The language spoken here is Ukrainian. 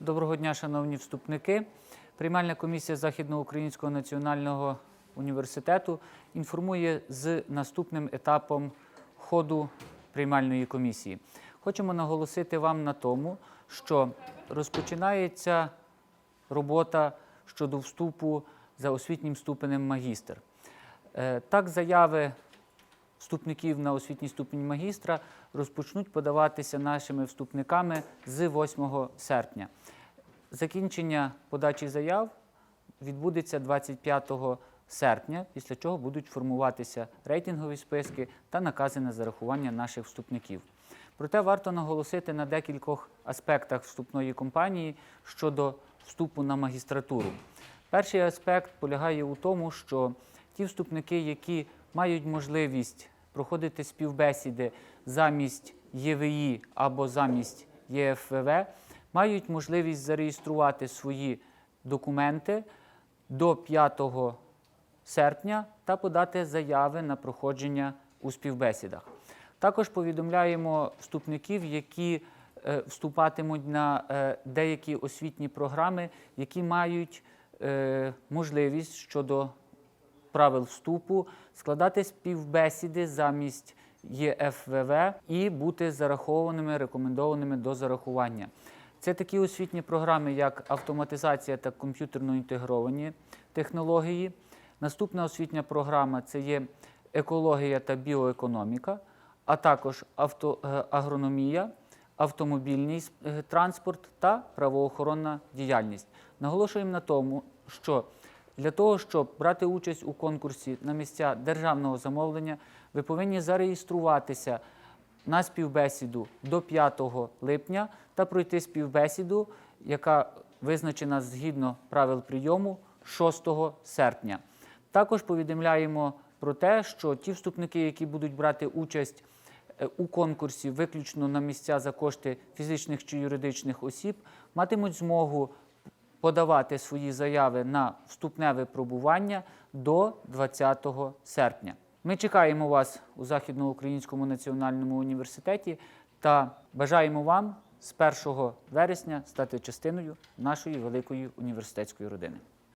Доброго дня, шановні вступники. Приймальна комісія Західноукраїнського національного університету інформує з наступним етапом ходу приймальної комісії. Хочемо наголосити вам на тому, що розпочинається робота щодо вступу за освітнім ступенем магістр. Е, Так, заяви вступників на освітній ступінь магістра розпочнуть подаватися нашими вступниками з 8 серпня. Закінчення подачі заяв відбудеться 25 серпня, після чого будуть формуватися рейтингові списки та накази на зарахування наших вступників. Проте варто наголосити на декількох аспектах вступної кампанії щодо вступу на магістратуру. Перший аспект полягає у тому, що ті вступники, які мають можливість проходити співбесіди замість ЄВІ або замість ЄФВВ, мають можливість зареєструвати свої документи до 5 серпня та подати заяви на проходження у співбесідах. Також повідомляємо вступників, які е, вступатимуть на е, деякі освітні програми, які мають е, можливість щодо правил вступу складати співбесіди замість ЄФВВ і бути зарахованими, рекомендованими до зарахування. Це такі освітні програми, як автоматизація та комп'ютерно інтегровані технології. Наступна освітня програма це є екологія та біоекономіка, а також авто, е, агрономія, автомобільний е, транспорт та правоохоронна діяльність. Наголошуємо на тому, що для того, щоб брати участь у конкурсі на місця державного замовлення, ви повинні зареєструватися на співбесіду до 5 липня та пройти співбесіду, яка визначена згідно правил прийому 6 серпня. Також повідомляємо про те, що ті вступники, які будуть брати участь е, у конкурсі виключно на місця за кошти фізичних чи юридичних осіб, матимуть змогу подавати свої заяви на вступне випробування до 20 серпня. Ми чекаємо вас у Західноукраїнському національному університеті та бажаємо вам з 1 вересня стати частиною нашої великої університетської родини.